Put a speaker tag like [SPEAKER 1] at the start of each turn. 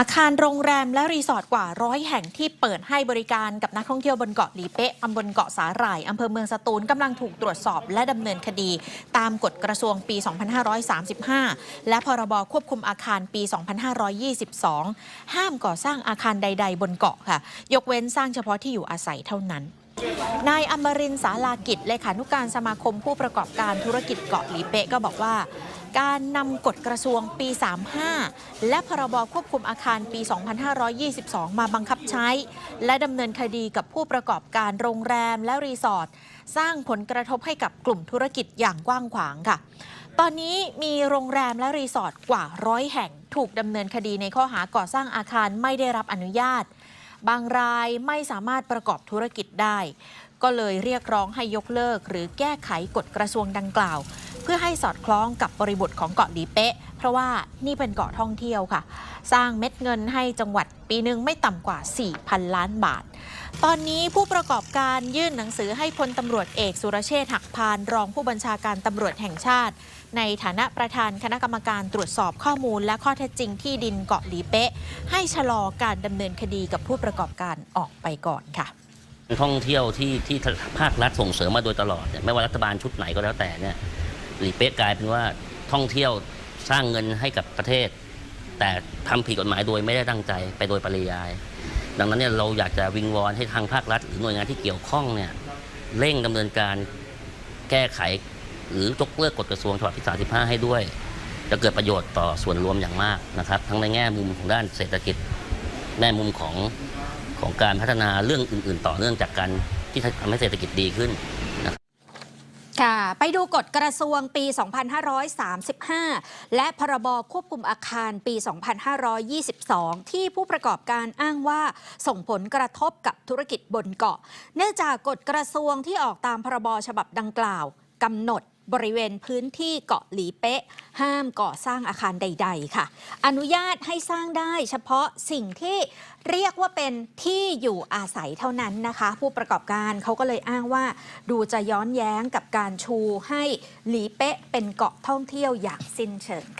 [SPEAKER 1] อาคารโรงแรมและรีสอร์ทกว่าร้อยแห่งที่เปิดให้บริการกับนักท่องเที่ยวบนเกาะหลีเป๊ะอำบลเกาะสาหร่ายอำเภอเมืองสตูลกำลังถูกตรวจสอบและดำเนินคดี ตามกฎกระทรวงปี 2535 และพรบควบคุมอาคารปี 2522 ห้ามก่อสร้างอาคารใด ๆ บนเกาะค่ะ ยกเว้นสร้างเฉพาะที่อยู่อาศัยเท่านั้น นายอมรินสาลากิจเลขานุการสมาคมผู้ประกอบการธุรกิจเกาะหลีเป๊ะก็บอกว่า การนำกฎกระทรวงปี 35 และพรบควบคุมอาคารปี 2522 มาบังคับใช้ และดำเนินคดีกับผู้ประกอบการโรงแรมและรีสอร์ทสร้างผลกระทบให้กับกลุ่มธุรกิจอย่างกว้างขวางค่ะ ตอนนี้มีโรงแรมและรีสอร์ทกว่าร้อยแห่งถูกดำเนินคดีในข้อหาก่อสร้างอาคารไม่ได้รับอนุญาต บางรายไม่สามารถประกอบธุรกิจได้ ก็เลยเรียกร้องให้ยกเลิก หรือแก้ไขกฎกระทรวงดังกล่าว เพื่อให้สอดคล้องกับบริบทของเกาะหลีเป๊ะ เพราะว่านี่เป็นเกาะท่องเที่ยวค่ะ สร้างเม็ดเงินให้จังหวัดปีหนึ่งไม่ต่ำกว่า 4,000 ล้านบาท ตอนนี้ผู้ประกอบการยื่นหนังสือให้พลตำรวจเอกสุรเชษฐ์หักพานรองผู้บัญชาการตำรวจแห่งชาติ ในฐานะประธานคณะกรรมการตรวจสอบข้อมูลและข้อเท็จจริงที่ดินเกาะหลีเป๊ะ ให้ชะลอการดำเนินคดีกับผู้ประกอบการออกไปก่อนค่ะ
[SPEAKER 2] ท่องเที่ยวที่ที่ภาครัฐส่งเสริมมาโดยตลอดเนี่ยไม่ว่ารัฐบาลชุดไหนก็แล้วแต่เนี่ยหลีเป๊ะกลายเป็นว่าท่องเที่ยวสร้างเงินให้กับประเทศ แต่ทำผิดกฎหมายโดยไม่ได้ตั้งใจไปโดยปริยาย ดังนั้นเนี่ยเราอยากจะวิงวอนให้ทางภาครัฐหรือหน่วยงานที่เกี่ยวข้องเนี่ยเร่งดำเนินการแก้ไข หรือยกเลิกกฎกระทรวงฉบับที่ 35 ให้ด้วย จะเกิดประโยชน์ต่อส่วนรวมอย่างมากนะครับ ทั้งในแง่มุมของด้านเศรษฐกิจแง่มุมของของการพัฒนาเรื่องอื่น ๆ ต่อเนื่องจากการที่ทำให้เศรษฐกิจดีขึ้น
[SPEAKER 3] ค่ะ ไปดูกฎกระทรวงปี 2535 และพรบควบคุมอาคารปี 2522 ที่ผู้ประกอบการอ้างว่าส่งผลกระทบกับธุรกิจบนเกาะ เนื่องจากกฎกระทรวงที่ออกตามพรบฉบับดังกล่าวกำหนด บริเวณพื้นที่เกาะหลีเป๊ะ ห้ามก่อสร้างอาคารใด ๆ ค่ะ อนุญาตให้สร้างได้เฉพาะสิ่งที่เรียกว่าเป็นที่อยู่อาศัยเท่านั้นนะคะ ผู้ประกอบการเขาก็เลยอ้างว่า ดูจะย้อนแย้งกับการชูให้หลีเป๊ะเป็นเกาะท่องเที่ยวอย่างสิ้นเชิงค่ะ